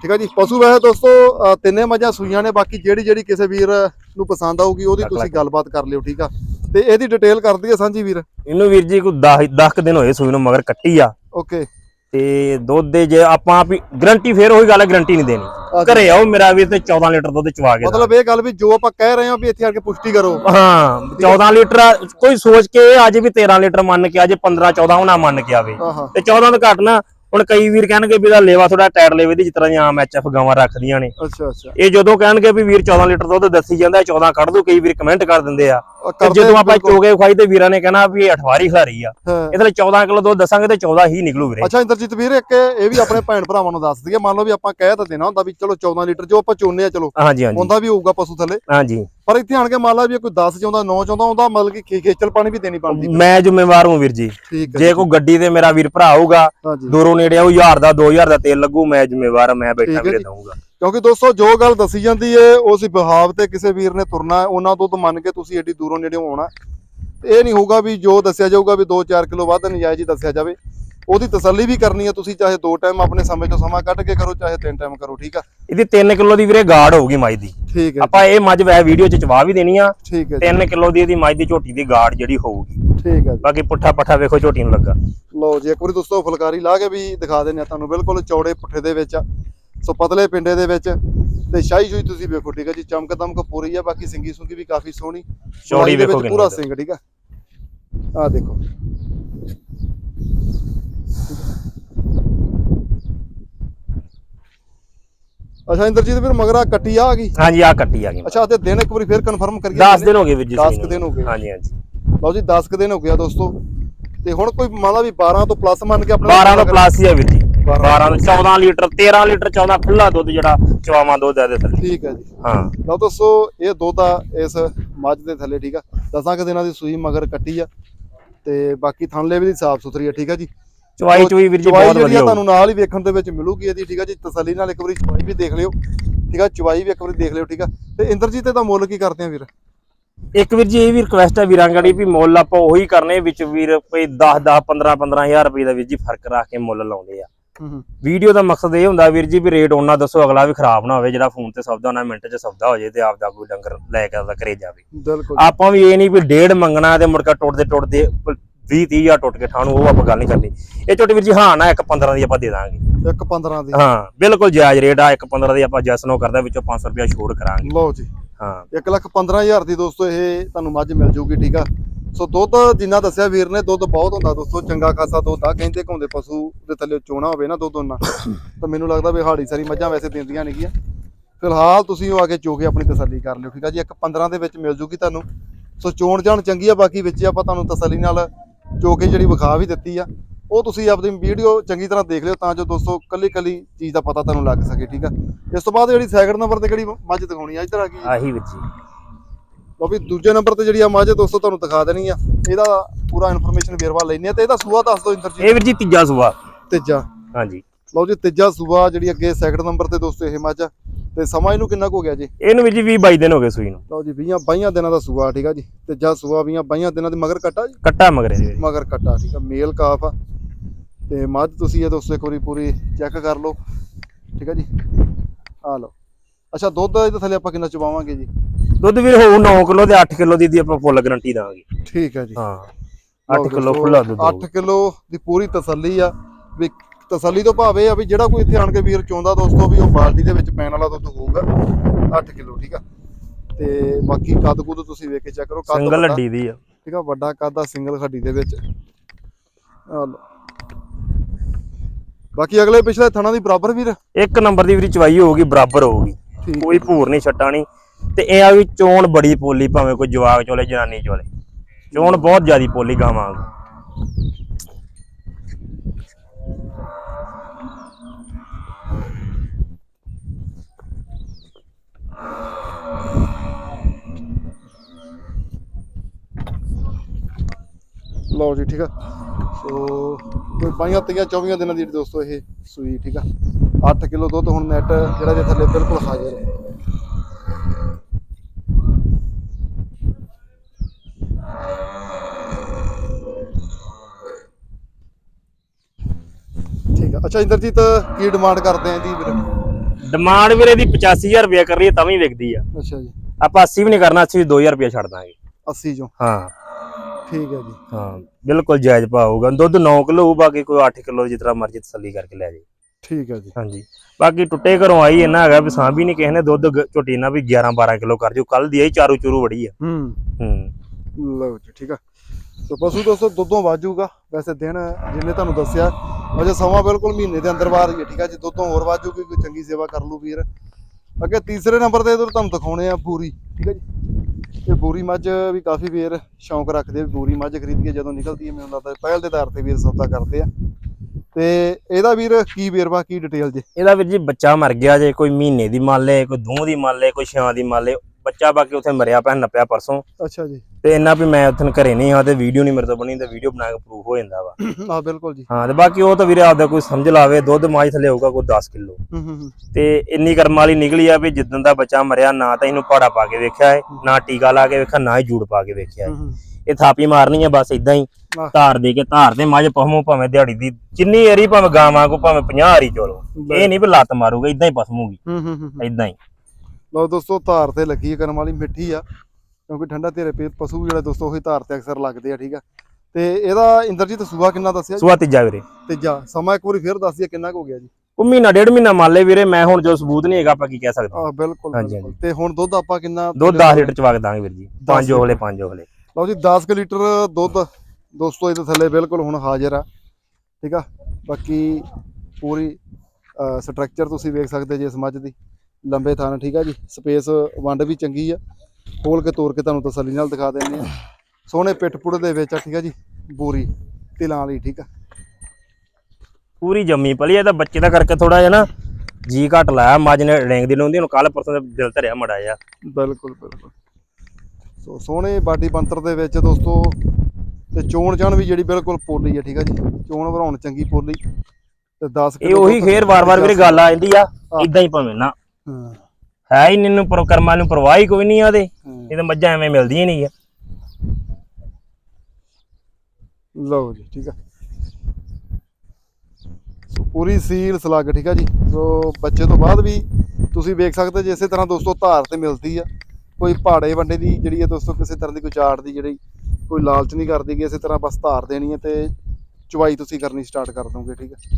ਠੀਕ ਆ ਜੀ ਪਸ਼ੂ ਵੈਸੇ ਦੋਸਤੋ ਤਿੰਨੇ ਮੱਝਾਂ ਸੂਈਆਂ ਨੇ ਬਾਕੀ ਜਿਹੜੀ ਜਿਹੜੀ ਕਿਸੇ ਵੀਰ ਨੂੰ ਪਸੰਦ ਆਊਗੀ ਉਹਦੀ ਤੁਸੀਂ। ਗੱਲਬਾਤ ਕਰ ਲਿਓ ਠੀਕ ਆ। ਤੇ ਇਹਦੀ ਡਿਟੇਲ ਕਰ ਦਈਏ ਸਾਂਝੀ ਵੀਰ। ਇਹਨੂੰ ਵੀਰ ਜੀ ਕੋਈ 10 10 ਦਿਨ ਹੋਏ ਸੂਈ ਨੂੰ ਮਗਰ ਕੱਟੀ ਆ। ਓਕੇ ਤੇ ਦੁੱਧ ਦੇ ਜੇ ਆਪਾਂ ਵੀ ਗਰੰਟੀ ਫੇਰ ਉਹੀ ਗੱਲ ਹੈ ਗਰੰਟੀ ਨਹੀਂ ਦੇਣੀ। ਘਰੇ ਆਓ ਮੇਰਾ ਵੀਰ ਤੇ 14 ਲੀਟਰ ਦੁੱਧ ਚਵਾ ਕੇ ਮਤਲਬ ਇਹ ਗੱਲ ਵੀ ਜੋ ਆਪਾਂ ਕਹਿ ਰਹੇ ਹਾਂ ਵੀ ਇੱਥੇ ਆ ਕੇ ਪੁਸ਼ਟੀ ਕਰੋ। ਹਾਂ 14 ਲੀਟਰ ਕੋਈ ਸੋਚ ਕੇ ਅੱਜ ਵੀ 13 ਲੀਟਰ ਮੰਨ ਕੇ ਅੱਜ 15 14 ਉਹਨਾਂ ਮੰਨ ਕੇ ਆਵੇ। ਤੇ 14 ਤੋਂ ਘੱਟ ਨਾ ਹੁਣ ਕਈ ਵੀਰ ਕਹਿਣਗੇ ਵੀ ਇਹਦਾ ਲੇਵਾ ਥੋੜਾ ਟਾਇਰ ਲੇਵੇ ਦੀ ਜਿਸ ਤਰ੍ਹਾਂ ਦੀਆਂ ਆਮ ਐਚਐਫ ਗਾਵਾਂ ਰੱਖਦੀਆਂ ਨੇ। ਅੱਛਾ ਅੱਛਾ। ਇਹ ਜਦੋਂ ਕਹਿਣਗੇ ਵੀ ਵੀਰ 14 ਲੀਟਰ ਦੁੱਧ ਦੱਸੀ ਜਾਂਦਾ 14 ਕੱਢ ਦੋ ਕਈ ਵੀਰ ਕਮੈਂਟ ਕਰ ਦਿੰਦੇ ਆ। ਤੇ ਜਦੋਂ ਆਪਾਂ। ਚੋਗੇ ਖਾਈ ਤੇ ਵੀਰਾਂ ਨੇ ਕਹਿਣਾ ਵੀ ਇਹ ਅਠਵਾਰੀ ਖਲਾਰੀ ਆ। ਇਹਦੇ ਲਈ 14 ਕਿਲੋ ਦੁੱਧ ਦੱਸਾਂਗੇ ਤੇ 14 ਹੀ ਨਿਕਲੂ ਵੀਰੇ। ਅੱਛਾ ਇੰਦਰਜੀਤ ਵੀਰ ਇੱਕ ਇਹ ਵੀ ਆਪਣੇ ਭੈਣ ਭਰਾਵਾਂ ਨੂੰ ਦੱਸ ਦਈਏ। ਮੰਨ ਲਓ ਵੀ ਆਪਾਂ ਕਹਿ ਤਾਂ ਦੇਣਾ ਹੁੰਦਾ ਵੀ ਚਲੋ 14 ਲੀਟਰ ਜੋ ਆਪਾਂ ਚੋਨੇ ਆ ਚਲੋ। ਹਾਂਜੀ ਹਾਂਜੀ। ਉਹਦਾ ਵੀ ਹੋਊਗਾ ਪਸ਼ੂ ਥੱਲੇ। ਹਾਂਜੀ। ਪਰ ਇੱਥੇ ਆਣ ਕੇ ਮੰਨ ਲਾ ਵੀ ਕੋਈ 10 ਚਾਹੁੰਦਾ 9 ਚਾਹੁੰਦਾ ਉਹਦਾ ਮਤਲਬ ਕਿ ਖੇਚਲ ਪਾਣੀ ਵੀ ਦੇਣੀ ਬਣਦੀ ਮੈਂ ਜ਼ਿੰਮੇਵਾਰ ਹਾਂ ਵੀਰ ਜੀ। ਜੇ। ਕੋਈ ਗੱਡੀ ਤੇ ਮੇਰਾ ਵੀਰ ਭਰਾ ਆਊਗਾ ਹਾਂਜੀ। ਦੂਰੋਂ ਨੇੜੇ ਆਊ 1000 ਦਾ 2000 ਦਾ ਤੇਲ ਲੱਗੂ ਮੈਂ ਜ਼ਿੰਮੇਵਾਰ ਹਾਂ ਮੈਂ ਬੈਠਾ ਵੀਰੇ ਜੀ। ਦਊਂਗਾ। ਕਿਉਂਕਿ ਦੋਸਤੋ ਜੋ ਗੱਲ ਦੱਸੀ ਜਾਂਦੀ ਏ ਉਸ ਵਿਹਾਵ ਤੇ ਕਿਸੇ ਵੀਰ ਨੇ ਤੁਰਨਾ ਉਹਨਾਂ ਤੋਂ ਤਾਂ ਮੰਨ ਕੇ ਤੁਸੀਂ ਏਡੀ ਦੂਰੋਂ ਨੇੜੇ ਆਉਣਾ ਇਹ ਨਹੀਂ ਹੋਊਗਾ ਵੀ ਜੋ ਦੱਸਿਆ ਜਾਊਗਾ ਵੀ 2-4 ਕਿਲੋ ਵੱਧ ਨਜਾਇਜ਼ ਹੀ ਦੱਸਿਆ ਜਾਵੇ। ਉਹਦੀ ਤਸੱਲੀ ਵੀ ਕਰਨੀ ਹੈ ਤੁਸੀਂ ਚਾਹੇ ਦੋ ਟਾਈਮ ਆਪਣੇ ਸਮੇਂ ਤੋਂ ਸਮਾਂ ਕੱਢ ਕੇ ਕਰੋ ਚਾਹੇ ਤਿੰਨ ਟਾਈਮ ਕਰੋ ਠੀਕ ਆ? ਇਹਦੀ 3 ਕਿਲੋ ਦੀ ਵੀਰੇ ਗਾੜ ਹੋਊਗੀ ਮੱਝ ਦੀ। ਠੀਕ ਹੈ। ਆਪਾਂ ਇਹ ਮੱਝ ਵੈ ਵੀਡੀਓ ਚ ਚਵਾ ਵੀ ਦੇਣੀ ਆ। ਠੀਕ ਹੈ ਜੀ। 3 ਕਿਲੋ ਦੀ ਇਹਦੀ ਮੱਝ ਦੀ ਝੋਟੀ ਦੀ ਗਾੜ ਜਿਹੜੀ ਹੋਊਗੀ। ਠੀਕ ਹੈ ਬਾਕੀ ਪੁੱਠਾ ਪੱਠਾ ਵੇਖੋ ਝੋਟੀ ਨੂੰ ਲੱਗਾ। ਲਓ ਜੀ ਇੱਕ ਵਾਰੀ ਦੋਸਤੋ ਫੁਲਕਾਰੀ ਲਾ ਕੇ ਵੀ ਦਿਖਾ ਆ ਤੁਹਾਨੂੰ ਬਿਲਕੁਲ ਚੌੜੇ ਪੁੱਠੇ ਦੇ ਵਿੱਚ। ਆ। ਸੋ ਪਤਲੇ ਪਿੰਡੇ ਦੇ ਵਿੱਚ ਤੇ ਸ਼ਾਹੀ ਸ਼ੂਈ ਤੁਸੀਂ ਵੇਖੋ ਠੀਕ ਹੈ ਜੀ ਚਮਕ ਦਮਕ ਪੂਰੀ ਆ ਬਾਕੀ ਸਿੰਗੀ ਸੁੰਗੀ ਵੀ ਕਾਫੀ ਸੋਹਣੀ। ਚੌੜੀ ਵੇਖੋ ਪੂਰਾ ਆ। ਸਿੰਘ ਠੀਕ ਆ। ਆ ਦੇਖੋ। ਅੱਛਾ ਇੰਦਰਜੀਤ ਵੀਰ ਮਗਰਾ ਕੱਟੀ ਆ ਗਈ? ਹਾਂਜੀ ਆ ਕੱਟੀ ਆ ਗਈ ਅੱਛਾ ਤੇ ਦਿਨ ਇੱਕ ਵਾਰੀ ਫੇਰ ਕਨਫਰਮ ਕਰੀਏ 10 ਦਿਨ? ਹੋ ਗਏ ਵੀਰ ਜੀ 10 ਸੂਈ ਕੁ ਨੂੰ। ਦਿਨ ਹੋ ਗਏ। ਹਾਂਜੀ ਹਾਂਜੀ। ਲਓ ਜੀ 10 ਕੁ ਦਿਨ ਹੋ ਗਿਆ ਦੋਸਤੋ। ਤੇ ਹੁਣ ਕੋਈ ਮੰਨ ਲਾ ਵੀ 12 ਤੋਂ ਪਲੱਸ ਮੰਨ ਕੇ ਆਪਣਾ 12 ਤੋਂ ਪਲੱਸ ਹੀ ਆ ਵੀਰ ਜੀ। 12 12 ਤੋਂ 14 ਲੀਟਰ 13 ਲੀਟਰ 14 ਖੁੱਲਾ ਦੁੱਧ ਜਿਹੜਾ ਚਵਾਵਾਂ ਦੁੱਧ ਆ ਇਹਦੇ ਥੱਲੇ। ਠੀਕ ਹੈ ਜੀ। ਹਾਂ। ਲਓ ਦੋਸਤੋ ਇਹ ਦੁੱਧ ਆ ਇਸ ਮੱਝ ਦੇ ਥੱਲੇ ਠੀਕ ਆ। ਦਸਾਂ ਕੁ ਦਿਨਾਂ ਦੀ ਸੂਈ ਮਗਰ ਕੱਟੀ ਆ। ਤੇ ਬਾਕੀ ਥਣਲੇ ਵੀ ਦੀ ਸਾਫ਼ ਸੁਥਰੀ ਆ ਠੀਕ ਆ ਜੀ। ਚਵਾਈ ਚੁਈ ਵੀਰ ਜੀ ਬਹੁਤ ਵਧੀਆ। ਤੁਹਾਨੂੰ ਨਾਲ ਹੀ ਵੇਖਣ ਦੇ ਵਿੱਚ ਮਿਲੂਗੀ ਇਹਦੀ ਠੀਕ ਆ ਜੀ? ਤਸੱਲੀ ਨਾਲ ਇੱਕ ਵਾਰੀ ਚਵਾਈ ਵੀ ਦੇਖ ਲਿਓ ਠੀਕ ਆ? ਚਵਾਈ ਵੀ ਇੱਕ ਵਾਰੀ ਦੇਖ ਲਿਓ ਠੀਕ ਆ? ਤੇ ਇੰਦਰਜੀਤ ਇਹਦਾ ਮੁੱਲ ਕੀ ਕਰਦੇ ਆ ਵੀਰ? ਇੱਕ ਵੀਰ ਜੀ ਇਹ ਵੀ ਰਿਕਵੈਸਟ ਹੈ ਵੀਰਾਂ ਗੜੀ ਵੀ ਮੁੱਲ ਆਪਾਂ ਉਹੀ ਕਰਨੇ ਵਿੱਚ ਵੀਰ ਕੋਈ 10 10 15 15000 ਰੁਪਏ ਦਾ ਵੀਰ ਜੀ ਫ਼ਰਕ ਰੱਖ ਕੇ ਮੁੱਲ ਲਾਉਂਦੇ ਆ। ਵੀਡੀਓ ਦਾ ਮਕਸਦ ਇਹ ਹੁੰਦਾ ਵੀਰ ਜੀ ਵੀ ਰੇਟ ਉਹਨਾਂ ਦੱਸੋ ਅਗਲਾ ਵੀ ਖਰਾਬ ਨਾ ਹੋਵੇ ਜਿਹੜਾ ਫੋਨ ਤੇ ਸੌਦਾ ਨਾ ਮਿੰਟ 'ਚ ਸੌਦਾ ਹੋ ਜੇ ਤੇ ਆਪ ਦਾ ਕੋਈ ਡੰਗਰ ਲੈ ਕੇ ਆਪਦਾ ਘਰੇ ਜਾਵੇ। ਆਪਾਂ ਵੀ ਇਹ ਨਹੀਂ ਵੀ ਡੇਢ ਮੰਗਣਾ ਤੇ ਮੁੜ ਕੇ ਟੁੱਟਦੇ ਟੁੱਟਦੇ 20 30000 ਟੁੱਟ ਕੇ ਠਾਣੂ ਉਹ ਆਪਾਂ ਗੱਲ ਨਹੀਂ ਕਰਨੀ। ਇਹ ਝੋਟੀ ਵੀਰ ਜੀ ਹਾਂ ਨਾ ਇੱਕ 15 ਦੀ ਆਪਾਂ ਦੇ ਦਾਂਗੇ। ਇੱਕ 15 ਦੀ। ਹਾਂ ਬਿਲਕੁਲ ਜਾਇਜ਼ ਰੇਟ ਆ ਇੱਕ 15 ਦੀ ਆਪਾਂ ਜਸਨੋ ਕਰਦਾ ਵਿੱਚੋਂ 500 ਰੁਪਇਆ ਛੋੜ ਕਰਾਂਗੇ। ਲਓ ਜੀ। ਹਾਂ। 1 ਲੱਖ 15000 ਦੀ ਦੋਸਤੋ ਇਹ ਤੁਹਾਨੂੰ ਮੱਝ ਮਿਲ ਜੂਗੀ ਠੀਕ ਆ? ਸੋ ਦੁੱਧ ਜਿੰਨਾ ਦੱਸਿਆ ਵੀਰ ਨੇ ਦੁੱਧ ਬਹੁਤ ਹੁੰਦਾ ਦੋਸਤੋ ਚੰਗਾ ਖਾਸਾ ਦੁੱਧ ਆ। ਕਹਿੰਦੇ ਘਾਉਂਦੇ ਪਸ਼ੂ ਦੇ ਥੱਲੇ ਚੋਣਾ ਹੋਵੇ ਨਾ ਦੁੱਧ ਉਹਨਾਂ ਤਾਂ ਮੈਨੂੰ ਲੱਗਦਾ ਵੀ ਹਾੜੀ ਸਾਰੀ ਮੱਝਾਂ ਵੈਸੇ ਦਿੰਦੀਆਂ ਨੇਗੀਆਂ। ਫਿਲਹਾਲ ਤੁਸੀਂ ਉਹ ਆ ਕੇ ਚੋ ਕੇ ਆਪਣੀ ਤਸੱਲੀ ਕਰ ਲਿਓ ਠੀਕ ਆ ਜੀ? ਇੱਕ 15 ਦੇ ਵਿੱਚ ਮਿਲ ਜੂਗੀ ਤੁਹਾਨੂੰ। ਸੋ ਚੋਣ ਜਾਣ ਚੰਗੀ ਆ ਬਾਕੀ ਵਿੱਚ ਆਪਾਂ ਤੁਹਾਨੂੰ ਤਸੱਲੀ ਨਾਲ ਚੋ ਕੇ ਜਿਹੜੀ ਵਿਖਾ ਵੀ ਦਿੱਤੀ ਆ ਉਹ ਤੁਸੀਂ ਆਪਣੀ ਵੀਡੀਓ ਚੰਗੀ ਤਰ੍ਹਾਂ ਦੇਖ ਲਿਓ ਤਾਂ ਜੋ ਦੋਸਤੋ ਕੱਲੀ ਕੱਲੀ ਚੀਜ਼ ਦਾ ਪਤਾ ਤੁਹਾਨੂੰ ਲੱਗ ਸਕੇ ਠੀਕ ਆ? ਇਸ ਤੋਂ ਬਾਅਦ ਜਿਹੜੀ ਸੈਕਿੰਡ ਨੰਬਰ ਤੇ ਕਿਹੜੀ ਮੱਝ ਦਿਖਾਉਣੀ ਆ ਇੱਧਰ ਆ ਗਈ ਆਹੀ ਜੀ। ਲਓ ਵੀ ਦੂਜੇ ਨੰਬਰ ਤੇ ਜਿਹੜੀ ਆ ਮੱਝ ਦੋਸਤੋ ਤੁਹਾਨੂੰ ਦਿਖਾ ਦੇਣੀ ਆ ਇਹਦਾ ਪੂਰਾ ਇਨਫੋਰਮੇਸ਼ਨ ਵੇਰਵਾ ਲੈਣੀ ਆ ਤੇ ਇਹਦਾ ਸੂਆ ਦੱਸ ਦਿਓ ਇੰਦਰਜੀਤ ਇਹ ਵੀਰ ਜੀ ਤੀਜਾ ਸੂਆ। ਤੀਜਾ। ਹਾਂਜੀ। ਲਓ ਜੀ ਤੀਜਾ ਸੂਆ ਜਿਹੜੀ ਅੱਗੇ ਸੈਕਿੰਡ ਨੰਬਰ ਤੇ ਦੋਸਤੋ ਇਹ ਮੱਝ ਆ। ਤੇ ਸਮਾਂ ਇਹਨੂੰ ਕਿੰਨਾ ਕੁ ਹੋ ਗਿਆ ਜੀ? ਇਹਨੂੰ ਵੀਰ ਜੀ 20 22 ਦਿਨ ਹੋ ਗਏ ਸੂਈ ਨੂੰ। ਲਓ ਜੀ 20 22 ਦਿਨਾਂ ਦਾ ਸੂਆ ਠੀਕ ਆ ਜੀ? ਤੀਜਾ ਸੂਆ 20 22 ਦਿਨਾਂ ਦੀ ਮਗਰ ਕੱਟਾ ਜੀ? ਕੱਟਾ ਮਗਰੇ ਦੇ ਵੀਰ ਜੀ। ਮਗਰ ਕੱਟਾ ਠੀਕ ਆ ਮੇਲ ਕਾਫ ਆ। ਤੇ ਮੱਝ ਤੁਸੀਂ ਇਹ ਦੋਸਤੋ ਇੱਕ ਵਾਰੀ ਪੂਰੀ ਚੈੱਕ ਕਰ ਲਓ ਠੀਕ ਆ ਜੀ? ਆ ਲਓ। ਅੱਛਾ ਦੁੱਧ ਇਹਦੇ ਥੱਲੇ ਆਪਾਂ ਕਿੰਨਾ ਚਵਾਵਾਂਗੇ ਜੀ? ਦੁੱਧ ਵੀਰ ਹੋਊ 9 ਕਿਲੋ ਤੇ 8 ਕਿਲੋ ਦੀ ਦੀ ਆਪਾਂ ਫੁੱਲ ਗਾਰੰਟੀ ਦਾਂਗੇ। ਠੀਕ ਹੈ ਜੀ। ਹਾਂ 8 ਕਿਲੋ ਖੁੱਲਾ ਦੁੱਧ 8 ਕਿਲੋ ਦੀ ਪੂਰੀ ਤਸੱਲੀ ਆ ਵੀ ਤਸੱਲੀ ਤੋਂ ਭਾਵੇਂ ਆ ਵੀ ਜਿਹੜਾ ਕੋਈ ਇੱਥੇ ਆਣ ਕੇ ਵੀਰ ਚਾਹੁੰਦਾ ਦੋਸਤੋ ਵੀ ਉਹ ਬਾਲਟੀ ਦੇ ਵਿੱਚ ਪੈਣ ਵਾਲਾ ਦੁੱਧ ਹੋਊਗਾ 8 ਕਿਲੋ ਠੀਕ ਆ? ਤੇ ਬਾਕੀ ਕੱਦ ਕੁੱਦ ਤੁਸੀਂ ਵੇਖ ਕੇ ਚੈੱਕ ਕਰੋ ਕੱਦ ਸਿੰਗਲ ਹੱਡੀ ਦੀ ਆ। ਠੀਕ ਆ ਵੱਡਾ ਕੱਦ ਆ ਸਿੰਗਲ ਹੱਡੀ ਦੇ ਵਿੱਚ। ਬਾਕੀ ਅਗਲੇ ਪਿਛਲੇ ਥਣਾ ਦੀ ਬਰਾਬਰ ਵੀਰ? ਇੱਕ ਨੰਬਰ ਦੀ ਵੀਰ ਚਵਾਈ ਹੋਊਗੀ ਬਰਾਬਰ ਹੋਊਗੀ। ਕੋਈ ਭੂਰ ਨਹੀਂ ਛੱਟਾਣੀ ਤੇ ਇਹ ਆ ਵੀ ਚੋਣ ਬੜੀ ਪੋਲੀ ਭਾਵੇਂ ਕੋਈ ਜਵਾਕ ਚੋਲੇ ਜਨਾਨੀ ਚੋਲੇ। ਚੋਣ ਬਹੁਤ ਜ਼ਿਆਦੀ ਪੋਲੀ ਗਾਵਾਂ। ਲਓ ਜੀ, ਠੀਕ ਆ। ਸੋ, ਕੋਈ ਬਾਈਆਂ ਤੀਆਂ 24 ਦਿਨਾਂ ਦੀ ਜਿਹੜੀ ਦੋਸਤੋ ਇਹ ਸੂਈ, ਠੀਕ ਆ। 8 ਕਿਲੋ ਦੁੱਧ ਹੁਣ ਨੈਟ ਜਿਹੜਾ ਜੇ ਥੱਲੇ ਬਿਲਕੁਲ ਹਾਜ਼ਰ ਹੈ ਠੀਕ ਆ ਅੱਛਾ ਇੰਦਰਜੀਤ ਕੀ ਡਿਮਾਂਡ ਕਰਦੇ ਆ ਇਹਦੀ ਵੀਰ? ਡਿਮਾਂਡ ਵੀਰੇ ਦੀ 85000 ਰੁਪਏ ਕਰ ਰਹੀ ਹੈ ਤਾਂ ਵੀ ਵਿਕਦੀ ਆ। ਅੱਛਾ ਜੀ। ਆਪਾਂ 80 ਵੀ ਨਹੀਂ ਕਰਨਾ 80 ਵੀ 2000 ਰੁਪਏ ਛੱਡ ਦਾਂਗੇ। 80 ਚੋਂ? ਹਾਂ। ਠੀਕ ਹੈ ਜੀ। ਹਾਂ ਬਿਲਕੁਲ ਜਾਇਜ਼ ਭਾਅ ਹੋਊਗਾ। ਦੁੱਧ 9 ਕਿਲੋ ਹੋਊ ਬਾਕੀ ਕੋਈ 8 ਕਿਲੋ ਤਰ੍ਹਾਂ ਮਰਜ਼ੀ ਤਸੱਲੀ ਕਰਕੇ ਲੈ ਜਾਏ ਠੀਕ ਹੈ ਜੀ। ਹਾਂਜੀ। ਬਾਕੀ ਟੁੱਟੇ ਘਰੋਂ ਆਈ ਇਹਨਾਂ ਹੈਗਾ ਵੀ ਸਾਂ ਵੀ ਨਹੀਂ ਕਿਸੇ ਨੇ ਦੁੱਧ ਝੋਟੀ ਨਾਲ ਵੀ 11 12 ਕਿਲੋ ਕਰ ਜੂ। ਕੱਲ ਦੀ ਆਈ ਚਾਰੂ ਚੂਰੂ ਬੜੀ ਆ। ਹੂੰ। ਹੂੰ। ਲਓ ਜੀ ਠੀਕ ਆ। ਸੋ ਪਸ਼ੂ ਦੋਸਤੋ ਦੁੱਧੋਂ ਵਾਜੂਗਾ। ਵੈਸੇ ਦਿਨ ਜਿੰਨੇ ਤੁਹਾਨੂੰ ਦੱਸਿਆ ਅਜੇ ਸਮਾਂ ਬਿਲਕੁਲ ਮਹੀਨੇ ਦੇ ਅੰਦਰ ਬਾਹਰ ਹੀ ਹੈ ਠੀਕ ਆ ਜੀ? ਦੁੱਧੋਂ ਹੋਰ ਵੱਧ ਜੂਗੀ ਕੋਈ ਚੰਗੀ ਸੇਵਾ ਕਰ ਲੂ ਵੀਰ। ਅੱਗੇ ਤੀਸਰੇ ਨੰਬਰ ਤੇ ਇਧਰ ਤੁਹਾਨੂੰ ਦਿਖਾਉਣੇ ਆ ਬੂਰੀ ਠੀਕ ਆ ਜੀ? ਇਹ ਬੂਰੀ ਮੱਝ ਵੀ ਕਾਫੀ ਵੀਰ ਸ਼ੌਂਕ ਰੱਖਦੇ ਬੂਰੀ ਮੱਝ ਖਰੀਦ ਕੇ ਜਦੋਂ ਨਿਕਲਦੀ ਹੈ ਮੈਨੂੰ ਲੱਗਦਾ ਪਹਿਲ ਦੇ ਆਧਾਰ ਤੇ ਵੀਰ ਸੌਦਾ ਕਰਦੇ ਆ। ਤੇ ਇਹਦਾ ਵੀਰ ਕੀ ਵੇਰਵਾ ਕੀ ਡਿਟੇਲ ਜੇ? ਇਹਦਾ ਵੀਰ ਜੀ ਬੱਚਾ ਮਰ ਗਿਆ ਜੇ ਕੋਈ ਮਹੀਨੇ ਦੀ ਮੰਨ ਲੇ ਕੋਈ ਦੋ ਦੀ ਮੰਨ ਲੇ ਕੋਈ ਛਾਂ ਦੀ ਮੰਨ ਲੇ ਬੱਚਾ ਬਾਕੀ ਉੱਥੇ ਮਰਿਆ ਪਿਆ ਨੱਪਿਆ ਪਰਸੋਂ। ਅੱਛਾ ਜੀ। ਤੇ ਇੰਨਾ ਵੀ ਮੈਂ ਉੱਥੇ ਘਰੇ ਨਹੀਂ ਹਾਂ ਤੇ ਵੀਡੀਓ ਨਹੀਂ ਮੇਰੇ ਤੋਂ ਬਣੀ ਤੇ ਵੀਡੀਓ ਬਣਾ ਕੇ ਪ੍ਰੂਫ ਹੋ ਜਾਂਦਾ ਵਾ। ਹਾਂ ਬਿਲਕੁਲ ਜੀ। ਹਾਂ ਤੇ ਬਾਕੀ ਉਹ ਤਾਂ ਵੀਰੇ ਆਪਦਾ ਕੋਈ ਸਮਝ ਲਾਵੇ ਦੁੱਧ ਮਾਝ ਥੱਲੇ ਹੋਊਗਾ ਕੋਈ 10 ਕਿਲੋ। ਹੂੰ ਹੂੰ ਹੂੰ। ਤੇ ਇੰਨੀ ਕਰਮ ਵਾਲੀ ਨਿਕਲੀ ਆ ਵੀ ਜਿੱਦਣ ਦਾ ਬੱਚਾ ਮਰਿਆ ਨਾ ਤਾਂ ਇਹਨੂੰ ਪਾੜਾ ਪਾ ਕੇ ਵੇਖਿਆ ਹੈ। ਨਾ ਟੀਕਾ ਲਾ ਕੇ ਵੇਖਿਆ ਨਾ ਹੀ ਜੂੜ ਪਾ ਕੇ ਵੇਖਿਆ ਹੈ ਇਹ ਥਾਪੀ ਮਾਰਨੀ ਆ ਬਸ ਇਦਾਂ ਹੀ। ਧਾਰ ਦੇ ਕੇ ਧਾਰ ਤੇ ਮੱਝ ਪਹਮੂ ਭਾਵੇਂ ਦਿਹਾੜੀ ਦੀ ਜਿੰਨੀ ਏਰੀ ਭਾਵੇਂ ਗਾਵਾਂ ਕੋ ਭਾਵੇਂ 50 ਹਰੀ ਚੋਲੋ ਇਹ ਨਹੀਂ ਵੀ ਲੱਤ ਮਾਰੂਗਾ ਇਦਾਂ ਹੀ ਪਸਮੂਗੀ। ਇਦਾਂ ਹੀ ਲਓ ਦੋਸਤੋ ਧਾਰ ਤੇ ਲੱਗੀ ਹੈ ਕਰਨ ਵਾਲੀ ਮਿੱਠੀ ਆ। ਕਿਉਂਕਿ ਠੰਡਾ ਤੇਰੇ ਪੇ ਪਸ਼ੂ ਜਿਹੜੇ ਦੋਸਤੋ ਉਹੀ ਧਾਰ ਤੇ ਅਕਸਰ ਲੱਗਦੇ ਆ ਠੀਕ ਆ। ਤੇ ਇਹਦਾ ਇੰਦਰਜੀਤ ਸੂਆ ਕਿੰਨਾ ਦੱਸਿਆ? ਸੁਆ ਤੀਜਾ ਵੀਰੇ। ਤੀਜਾ। ਸਮਾਂ ਇੱਕ ਵਾਰੀ ਫੇਰ ਦੱਸ ਦਈਏ ਕਿੰਨਾ ਕੁ ਹੋ ਗਿਆ ਜੀ। ਉਹ ਮਹੀਨਾ ਡੇਢ ਮਹੀਨਾ ਮੰਨ ਲੈ ਵੀਰੇ ਮੈਂ ਹੁਣ ਜੋ ਸਬੂਤ ਨਹੀਂ ਹੈਗਾ ਆਪਾਂ ਕੀ ਕਹਿ ਸਕਦੇ ਆ ਬਿਲਕੁਲ ਹਾਂਜੀ, ਬਿਲਕੁਲ। ਤੇ ਹੁਣ ਦੁੱਧ ਆਪਾਂ ਕਿੰਨਾ ਦੁੱਧ 10 ਲੀਟਰ ਕੇ ਦਾਂਗੇ ਵੀਰ ਜੀ। ਪੰਜ ਲੀਟਰ। ਓਹਲੇ ਪੰਜ ਓਹਲੇ। ਲਓ ਜੀ 10 ਕੁ ਲੀਟਰ ਦੁੱਧ ਦੋਸਤੋ ਇਹਦੇ ਥੱਲੇ ਬਿਲਕੁਲ ਹੁਣ ਹਾਜ਼ਰ ਆ ਠੀਕ ਆ। ਬਾਕੀ ਪੂਰੀ ਸਟਰਕਚਰ ਤੁਸੀਂ ਵੇਖ ਸਕਦੇ ਜੇ ਇਸ ਮੱਝ ਦੀ। ਲੰਬੇ ਥਾਨ ਠੀਕ ਆ ਜੀ। ਸਪੇਸ ਵੰਡ ਵੀ ਚੰਗੀ ਆ। ਖੋਲ ਕੇ ਤੋੜ ਕੇ ਤੁਹਾਨੂੰ ਤਸੱਲੀ ਨਾਲ ਦਿਖਾ ਦਿੰਦੇ ਆ ਸੋਹਣੇ ਪਿੱਠ ਪੁੜ ਦੇ ਵਿੱਚ ਆ ਠੀਕ ਆ ਜੀ ਬੂਰੀ ਤਿਲਾਂ ਵਾਲੀ ਠੀਕ ਆ। ਪੂਰੀ ਜੰਮੀ ਪਲੀ ਇਹਦਾ ਬੱਚੇ ਦਾ ਕਰਕੇ ਥੋੜਾ ਜਿਹਾ ਨਾ ਜੀ ਘਟ ਲਾਇਆ ਮੱਝ ਨੇ ਰੈਂਗ ਦੀ ਲਾਉਂਦੀ ਉਹਨੂੰ ਕੱਲ ਪਰਸੋਂ ਦਾ ਦਿਲ ਧਰਿਆ ਮੜਾ ਜਾ ਬਿਲਕੁਲ ਬਿਲਕੁਲ। ਸੋ ਸੋਹਣੇ ਬਾਡੀ ਬੰਤਰ ਦੇ ਵਿੱਚ ਦੋਸਤੋ ਤੇ ਚੋਣ ਚਾਣ ਵੀ ਜਿਹੜੀ ਬਿਲਕੁਲ ਪੋਲੀ ਆ ਠੀਕ ਆ ਜੀ। ਚੋਣ ਭਰਾਉਣ ਚੰਗੀ ਪੋਲੀ। ਤੇ 10 ਇਹ ਉਹੀ ਖੇਰ ਵਾਰ-ਵਾਰ ਵੀਰੇ ਗੱਲ ਆ ਜਾਂਦੀ ਆ ਇਦਾਂ ਹੀ ਭਾਵੇਂ ਨਾ। ਹਾਂ। ਹੈ ਹੀ ਨਿੰਨੂੰ ਪ੍ਰਕਰਮਾਂ ਨੂੰ ਪਰਵਾਹ ਹੀ ਕੋਈ ਨਹੀਂ ਆ ਉਹਦੇ। ਇਹ ਤਾਂ ਮੱਝਾਂ ਐਵੇਂ ਮਿਲਦੀਆਂ ਨਹੀਂ ਆ। ਲਓ ਜੀ ਠੀਕ ਆ। ਸੋ ਪੂਰੀ ਸੀਲ ਸਲੱਗ ਠੀਕ ਆ ਜੀ। ਸੋ ਬੱਚੇ ਤੋਂ ਬਾਅਦ ਵੀ ਤੁਸੀਂ ਵੇਖ ਸਕਦੇ ਜੇ ਇਸੇ ਤਰ੍ਹਾਂ ਦੋਸਤੋ ਧਾਰ ਤੇ ਮਿਲਦੀ ਆ। ਕੋਈ ਪਹਾੜੇ ਵੰਡੇ ਦੀ ਜਿਹੜੀ ਹੈ ਦੋਸਤੋ ਕਿਸੇ ਤਰ੍ਹਾਂ ਦੀ ਕੋਈ ਚਾੜ ਦੀ ਜਿਹੜੀ ਕੋਈ ਲਾਲਚ ਨਹੀਂ ਕਰਦੀ ਕਿ ਇਸੇ ਤਰ੍ਹਾਂ ਬਸ ਧਾਰ ਦੇਣੀ ਹੈ ਤੇ ਚੁਵਾਈ ਤੁਸੀਂ ਕਰਨੀ ਸਟਾਰਟ ਕਰ ਦੋਗੇ ਠੀਕ ਆ।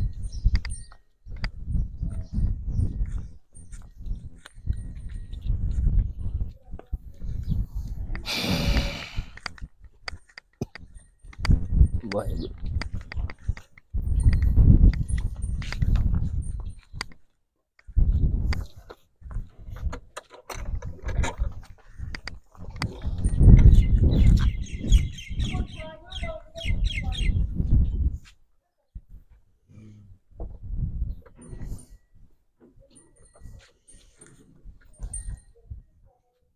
ਵਾਹਿਗੁਰੂ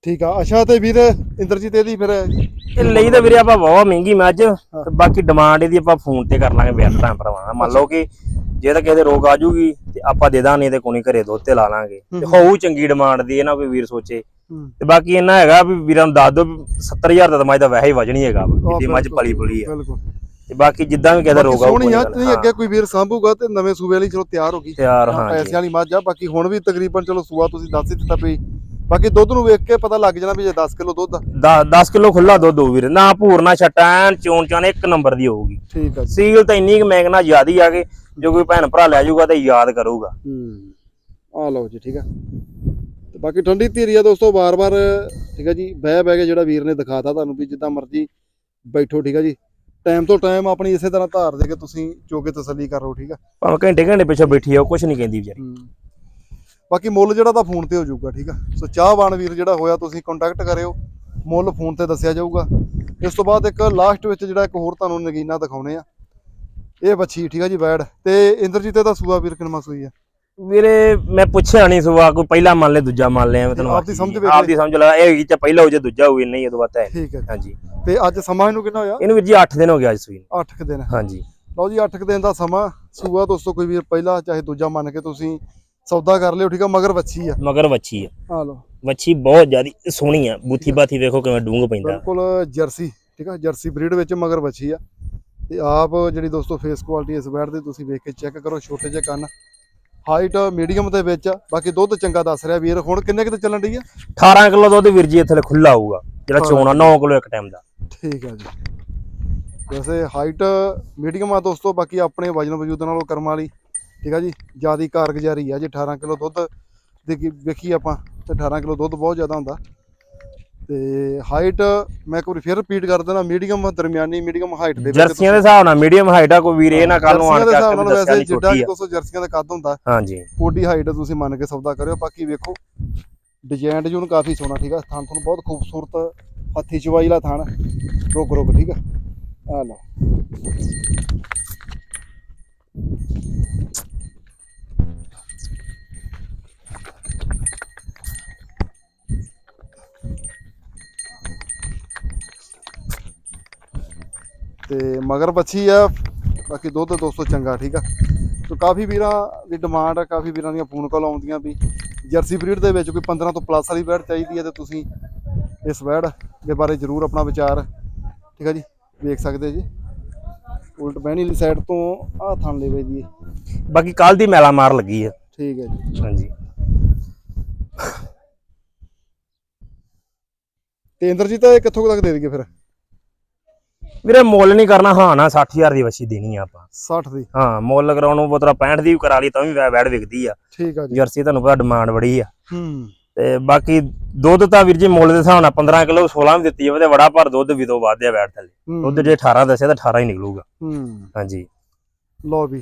ਠੀਕ ਆ ਅੱਛਾ ਤੇ ਵੀਰ ਇੰਦਰਜੀਤ ਇਹਦੀ ਫਿਰ ਇਹ ਲਈ ਤਾਂ ਵੀਰੇ ਆਪਾਂ ਬਹੁਤ ਮਹਿੰਗੀ ਮੱਝ ਤੇ ਬਾਕੀ ਡਿਮਾਂਡ ਇਹਦੀ ਆਪਾਂ ਫੋਨ ਤੇ ਕਰ ਲਾਂਗੇ ਵਿਆਹ ਟਾਈਮ ਭਰਾਵਾਂ ਮੰਨ ਲਓ ਕਿ ਜੇ ਤਾਂ ਕਿਸੇ ਦੇ ਰੋਗ ਆ ਜੂਗੀ ਤੇ ਆਪਾਂ ਦੇ ਦਾਂਗੇ ਤੇ ਕੋਣੀ ਘਰੇ ਦੁੱਧ ਤੇ ਲਾ ਲਾਂਗੇ। ਤੇ ਹੋਊ ਚੰਗੀ ਡਿਮਾਂਡ ਦੀ ਇਹ ਨਾ ਕੋਈ ਵੀਰ ਸੋਚੇ। ਤੇ ਬਾਕੀ ਇਹਨਾਂ ਹੈਗਾ ਵੀ ਵੀਰਾਂ ਨੂੰ ਦੱਸ ਦਿਓ ਵੀ 70000 ਦਾ ਤਾਂ ਮੱਝ ਦਾ ਵੈਸੇ ਹੀ ਵਜਣ ਹੈਗਾ ਜਿੱਡੀ ਮੱਝ ਪਲੀ ਪੁਲੀ ਆ। ਬਿਲਕੁਲ। ਤੇ ਬਾਕੀ ਜਿੱਦਾਂ ਵੀ ਦਾ ਬਾਕੀ ਰੋਗ ਆ ਸੋਹਣੀ ਆ ਨਹੀਂ ਅੱਗੇ ਕੋਈ ਵੀਰ ਸਾਂਭੂਗਾ ਤੇ ਨਵੇਂ ਸੂਬੇ ਵਾਲੀ ਚਲੋ ਤਿਆਰ ਹੋ ਗਈ। ਤਿਆਰ ਹਾਂ, ਹਾਂ ਪੈਸੇ ਜੀ ਵਾਲੀ ਮੱਝ ਆ ਬਾਕੀ ਹੁਣ ਵੀ ਤਕਰੀਬਨ ਚਲੋ ਸੂਆ ਤੁਸੀਂ ਦੱਸ ਹੀ ਦਿੱਤਾ ਵੀ ਬਾਕੀ ਦੁੱਧ ਨੂੰ ਵੇਖ ਕੇ ਪਤਾ ਲੱਗ ਜਾਣਾ ਵੀ ਜੇ 10 ਕਿਲੋ ਦੁੱਧ ਆ। 10 ਕਿਲੋ ਖੁੱਲਾ ਦੁੱਧ ਹੋਊ ਵੀਰੇ। ਨਾ ਭੂਰ ਨਾ ਛਟਾਨ ਚੋਣ ਚਾਨ ਇੱਕ ਨੰਬਰ ਦੀ ਹੋਊਗੀ। ਠੀਕ ਆ ਸੀਲ ਤਾਂ ਇੰਨੀ ਕਿ ਮੈਂ ਕਹਿੰਦਾ ਜ਼ਿਆਦਾ ਆ ਕੇ ਜੋ ਕੋਈ ਭੈਣ ਭਰਾ ਲੈ ਜਾਊਗਾ ਤੇ ਯਾਦ ਕਰੂਗਾ। ਹੂੰ ਆ ਲਓ ਜੀ ਠੀਕ ਆ। ਤੇ ਬਾਕੀ ਠੰਡੀ ਧੀਰੀ ਆ ਦੋਸਤੋ ਵਾਰ-ਵਾਰ ਠੀਕ ਆ ਜੀ ਬਹਿ ਬਹਿ ਕੇ ਜਿਹੜਾ ਵੀਰ ਨੇ ਦਿਖਾਤਾ ਤੁਹਾਨੂੰ ਵੀ ਜਿੱਦਾਂ ਮਰਜ਼ੀ ਬੈਠੋ ਠੀਕ ਆ ਜੀ। ਟਾਈਮ ਤੋਂ ਟਾਈਮ ਆਪਣੀ ਇਸੇ ਤਰ੍ਹਾਂ ਧਾਰ ਦੇ ਕੇ ਤੁਸੀਂ ਚੋਕੇ ਤਸੱਲੀ ਕਰੋ ਠੀਕ ਆ। ਭਾਵੇਂ ਘੰਟੇ ਘੰਟੇ ਪਿੱਛੇ ਬੈਠੀ ਆ ਉਹ ਕੁਝ ਨਹੀਂ ਕਹਿੰਦੀ ਵਿਚਾਰੀ। ਹੂੰ। ਬਾਕੀ ਮੁੱਲ ਜਿਹੜਾ ਤਾਂ ਫੋਨ ਤੇ ਹੋ ਜਾਊਗਾ ਠੀਕ ਆ? ਸੋ ਚਾਹਵਾਨ ਵੀਰ ਜਿਹੜਾ ਹੋਇਆ ਤੁਸੀਂ ਕੰਟੈਕਟ ਕਰਿਓ। ਮੁੱਲ ਫੋਨ ਤੇ ਦੱਸਿਆ ਜਾਊਗਾ। ਇਸ ਤੋਂ ਬਾਅਦ ਇੱਕ ਲਾਸਟ ਵਿੱਚ ਜਿਹੜਾ ਇੱਕ ਹੋਰ ਤੁਹਾਨੂੰ ਨਗੀਨਾ ਦਿਖਾਉਣੇ ਆ। ਇਹ ਬੱਚੀ ਠੀਕ ਆ ਜੀ ਵੈੜ ਤੇ ਇੰਦਰਜੀਤ ਇਹਦਾ ਸੂਆ ਵੀਰ ਕਿਨਮਾ ਸੂਈ ਆ? ਵੀਰੇ ਮੈਂ ਪੁੱਛਿਆ ਨਹੀਂ ਸੁਆ ਕੋਈ ਪਹਿਲਾ ਮੰਨ ਲੈ ਦੂਜਾ ਮੰਨ ਲਿਆ ਮੈਂ ਤੈਨੂੰ ਆਪਦੀ ਸਮਝ ਵੇਖ ਆਪਦੀ ਸਮਝ ਲਾ ਇਹ ਚ ਪਹਿਲਾ ਹੋ ਜੇ ਦੂਜਾ ਹੋਵੇ ਨਹੀਂ ਇਹ ਤੋਂ ਬਾਅਦ ਹੈ। ਠੀਕ ਹੈ ਹਾਂਜੀ। ਤੇ ਅੱਜ ਸਮਾਂ ਇਹਨੂੰ ਕਿੰਨਾ ਹੋਇਆ? ਇਹਨੂੰ ਵੀਰ ਜੀ 8 ਦਿਨ ਹੋ ਗਿਆ ਅੱਜ ਸੂਈ ਨੂੰ। 8 ਦਿਨ। ਹਾਂਜੀ। ਲਓ ਜੀ 8 ਦਿਨ ਦਾ ਸਮਾਂ। ਸੂਆ ਦੋਸਤੋ ਕੋਈ ਵੀਰ ਪਹਿਲਾ ਚਾਹੇ ਦੂਜਾ ਮੰਨ ਕੇ ਤੁਸੀਂ ਸੌਦਾ ਕਰ ਲਿਓ ਠੀਕ ਆ ਮਗਰ ਵੱਛੀ ਆ। ਮਗਰ ਵੱਛੀ ਆ। ਆ ਲਓ। ਵੱਛੀ ਬਹੁਤ ਜ਼ਿਆਦੀ ਸੋਹਣੀ ਆ ਬੂਥੀ ਬਾਥੀ ਵੇਖੋ ਕਿਵੇਂ ਡੂੰਘ ਪੈਂਦਾ। ਬਿਲਕੁਲ ਜਰਸੀ ਠੀਕ ਆ ਜਰਸੀ ਬਰੀਡ ਵਿੱਚ ਮਗਰ ਵੱਛੀ ਆ। ਤੇ ਆਪ ਜਿਹੜੀ ਦੋਸਤੋ ਫੇਸ ਕੁਆਲਿਟੀ ਇਸ ਬੈਡ ਦੀ ਤੁਸੀਂ ਵੇਖ ਕੇ ਚੈੱਕ ਕਰੋ ਛੋਟੇ ਜਿਹੇ ਕੰਨ। ਹਾਈਟ ਮੀਡੀਅਮ ਦੇ ਵਿੱਚ ਆ ਬਾਕੀ ਦੁੱਧ ਚੰਗਾ ਦੱਸ ਰਿਹਾ ਵੀਰ। ਹੁਣ ਕਿੰਨੇ ਕਿਤੇ ਚੱਲਣ ਡਈ ਆ? 18 ਕਿਲੋ ਦੁੱਧ ਵੀਰ ਜੀ ਇੱਥੇ ਖੁੱਲਾ ਹੋਊਗਾ ਜਿਹੜਾ ਚੋਣਾ 9 ਕਿਲੋ ਇੱਕ ਟਾਈਮ ਦਾ। ਠੀਕ ਆ ਜੀ। ਵੈਸੇ ਹਾਈਟ ਮੀਡੀਅਮ ਆ ਦੋਸਤੋ ਬਾਕੀ ਆਪਣੇ ਵਜਨ ਵਜੂਦ ਨਾਲੋਂ ਕਰਮ ਵਾਲੀ। ਠੀਕ ਆ ਜੀ? ਜਿਆਦੀ ਕਾਰਗੁਜ਼ਾਰੀ ਆ ਜੇ 18 ਕਿਲੋ ਦੁੱਧ। ਦੀ ਕੀ- ਵੇਖੀ ਆਪਾਂ ਤੇ 18 ਕਿਲੋ ਦੁੱਧ ਬਹੁਤ ਜ਼ਿਆਦਾ ਹੁੰਦਾ। ਤੇ ਹਾਈਟ ਮੈਂ ਇੱਕ ਵਾਰੀ ਫਿਰ ਰਿਪੀਟ ਕਰ ਦਿੰਦਾ ਮੀਡੀਅਮ ਦਰਮਿਆਨੀ ਮੀਡੀਅਮ ਹਾਈਟ ਦੇ ਜਰਸੀਆਂ ਦੇ ਹਿਸਾਬ ਨਾਲ ਮੀਡੀਅਮ ਹਾਈਟ ਆ ਕੋਈ ਵੀਰ ਇਹ ਨਾ ਕੱਲ ਨੂੰ ਆਣ ਜਰਸੀਆਂ ਦੇ ਕੇ ਹਿਸਾਬ ਨਾਲ ਦੱਸਿਆ ਵੈਸੇ ਆ। ਦੋਸਤੋ ਜਰਸੀਆਂ ਦਾ ਕੱਦ ਹੁੰਦਾ ਹਾਂਜੀ। ਓਡੀ ਹਾਈਟ ਤੁਸੀਂ ਮੰਨ ਕੇ ਸੌਦਾ ਕਰਿਓ। ਬਾਕੀ ਵੇਖੋ ਡਿਜ਼ਾਈਨ ਜੂਨ ਕਾਫੀ ਸੋਹਣਾ ਠੀਕ ਆ? ਥਣ ਤੁਹਾਨੂੰ ਬਹੁਤ ਖੂਬਸੂਰਤ ਹੱਥੀ ਚਵਾਈ ਵਾਲਾ ਥਣ ਰੁਕ ਰੁਕ ਠੀਕ ਆ? ਆ ਲਓ। ਤੇ ਮਗਰ ਬੱਚੀ ਆ, ਬਾਕੀ ਦੁੱਧ ਦੋਸਤੋ ਚੰਗਾ, ਠੀਕ ਆ। ਸੋ ਕਾਫੀ ਵੀਰਾਂ ਦੀ ਡਿਮਾਂਡ ਆ, ਕਾਫੀ ਵੀਰਾਂ ਦੀਆਂ ਫੋਨ ਕਾਲ ਆਉਂਦੀਆਂ ਵੀ, ਜਰਸੀ ਬਰੀਡ ਦੇ ਵਿੱਚ ਕੋਈ 15 ਤੋਂ ਪਲੱਸ ਵਾਲੀ ਵੈੜ ਚਾਹੀਦੀ ਹੈ ਤੇ ਤੁਸੀਂ ਇਸ ਵੈੜ ਦੇ ਬਾਰੇ ਜਰੂਰ ਆਪਣਾ ਵਿਚਾਰ, ਠੀਕ ਆ ਜੀ, ਵੇਖ ਸਕਦੇ ਜੀ। ਉਲਟ ਬਹਿਣੀ ਵਾਲੀ ਸਾਈਡ ਤੋਂ ਆਹ ਥਣ ਜੀ ਇਹ। ਬਾਕੀ ਕੱਲ ਦੀ ਮੈਲਾ ਮਾਰ ਲੱਗੀ ਆ। ਠੀਕ ਹੈ ਜੀ। ਹਾਂਜੀ। ਤੇ ਇੰਦਰਜੀਤ ਇਹ ਕਿੱਥੋਂ ਕੁ ਤੱਕ ਦੇ ਦਈਏ ਫਿਰ? ਵੀਰੇ ਮੁੱਲ ਨਹੀਂ ਕਰਨਾ ਹਾਂ ਨਾ 60000 ਦੀ ਵਛੀ ਦੇਣੀ ਆ ਆਪਾਂ। 60 ਦੀ? ਹਾਂ ਮੁੱਲ ਕਰਾਉਣ ਨੂੰ ਬਤਰਾ 65 ਦੀ ਵੀ ਕਰਾ ਲਈ ਤਾਂ ਵੀ ਵੈ- ਵੈੜ ਵਿਕਦੀ ਆ। ਠੀਕ ਆ ਜੀ। ਜਰਸੀ ਤੁਹਾਨੂੰ ਪਤਾ ਡਿਮਾਂਡ ਬੜੀ ਆ। ਹੂੰ। ਤੇ ਬਾਕੀ ਦੁੱਧ ਤਾਂ ਵੀਰ ਜੀ ਮੁੱਲ ਦੇ ਹਿਸਾਬ ਨਾਲ 15 ਕਿਲੋ 16 ਵੀ ਦਿੱਤੀ ਜਾਵੇ ਤੇ ਬੜਾ ਪਰ ਦੁੱਧ ਵੀ ਤੋਂ ਵੱਧ ਆ ਵੈੜ ਥੱਲੇ। ਦੁੱਧ ਜੇ 18 ਦੱਸਿਆ ਤਾਂ 18 ਹੀ ਨਿਕਲੂਗਾ। ਹੂੰ। ਹਾਂਜੀ। ਲਓ ਵੀ।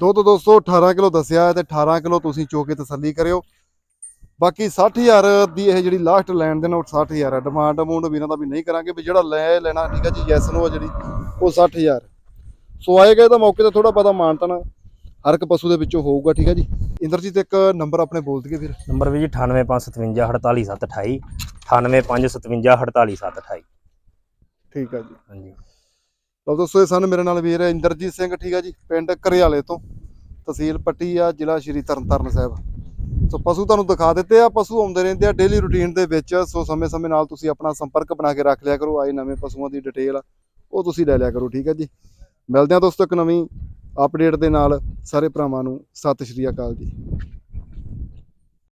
ਦੁੱਧ 218 ਕਿਲੋ ਦੱਸਿਆ ਤੇ 18 ਕਿਲੋ ਤੁਸੀਂ ਚੋ ਕੇ ਤਸੱਲੀ ਕਰਿਓ। ਬਾਕੀ 60000 ਦੀ ਇਹ ਜਿਹੜੀ ਲਾਸਟ ਲੈਣ ਦੇ ਨਾਲ 60000 ਹੈ ਡਿਮਾਂਡ ਅਮਾਉਂਟ ਵੀਰਾਂ ਦਾ ਵੀ ਨਹੀਂ ਕਰਾਂਗੇ ਵੀ ਜਿਹੜਾ ਲੈ ਲੈਣਾ ਠੀਕ ਹੈ ਜੀ ਯੈਸ ਨੋ ਜਿਹੜੀ ਉਹ 60000 ਸੋ ਆਏਗਾ ਇਹਦਾ ਮੌਕੇ ਤੇ ਥੋੜਾ ਪਤਾ ਮਾਨਤਨ। ਹਰ ਇੱਕ ਪਸ਼ੂ ਦੇ ਵਿੱਚੋਂ ਹੋਊਗਾ ਠੀਕ ਹੈ ਜੀ? ਇੰਦਰਜੀਤ ਇੱਕ ਨੰਬਰ ਆਪਣੇ ਬੋਲ ਦਈਏ ਫਿਰ। ਨੰਬਰ ਵੀ ਜੀ 9855488728 9855488728 ਠੀਕ ਹੈ ਜੀ। ਹਾਂਜੀ। ਲਓ ਦੋਸਤੋ ਇਹ ਸਨ ਮੇਰੇ ਨਾਲ ਵੀਰ ਇੰਦਰਜੀਤ ਸਿੰਘ ਠੀਕ ਹੈ ਜੀ ਪਿੰਡ ਘਰਿਆਲੇ ਤੋਂ। ਤਹਿਸੀਲ ਪੱਟੀ ਆ ਜ਼ਿਲ੍ਹਾ ਸ਼੍ਰੀ ਤਰਨਤਾਰਨ ਸਾਹਿਬ। ਸੋ ਪਸ਼ੂ ਤੁਹਾਨੂੰ ਦਿਖਾ ਦਿੱਤੇ ਆ ਪਸ਼ੂ ਆਉਂਦੇ ਰਹਿੰਦੇ ਆ ਡੇਲੀ ਰੂਟੀਨ ਦੇ ਵਿੱਚ। ਸੋ ਸਮੇਂ-ਸਮੇਂ ਨਾਲ ਤੁਸੀਂ ਆਪਣਾ ਸੰਪਰਕ ਬਣਾ ਕੇ ਰੱਖ ਲਿਆ ਕਰੋ। ਆਏ ਨਵੇਂ ਪਸ਼ੂਆਂ ਦੀ ਡਿਟੇਲ ਉਹ ਤੁਸੀਂ ਲੈ ਲਿਆ ਕਰੋ ਠੀਕ ਹੈ ਜੀ। ਮਿਲਦੇ ਆ ਦੋਸਤੋ ਇੱਕ ਨਵੀਂ ਅਪਡੇਟ ਦੇ ਨਾਲ ਸਾਰੇ ਭਰਾਵਾਂ ਨੂੰ ਸਤਿ ਸ਼੍ਰੀ ਅਕਾਲ ਜੀ।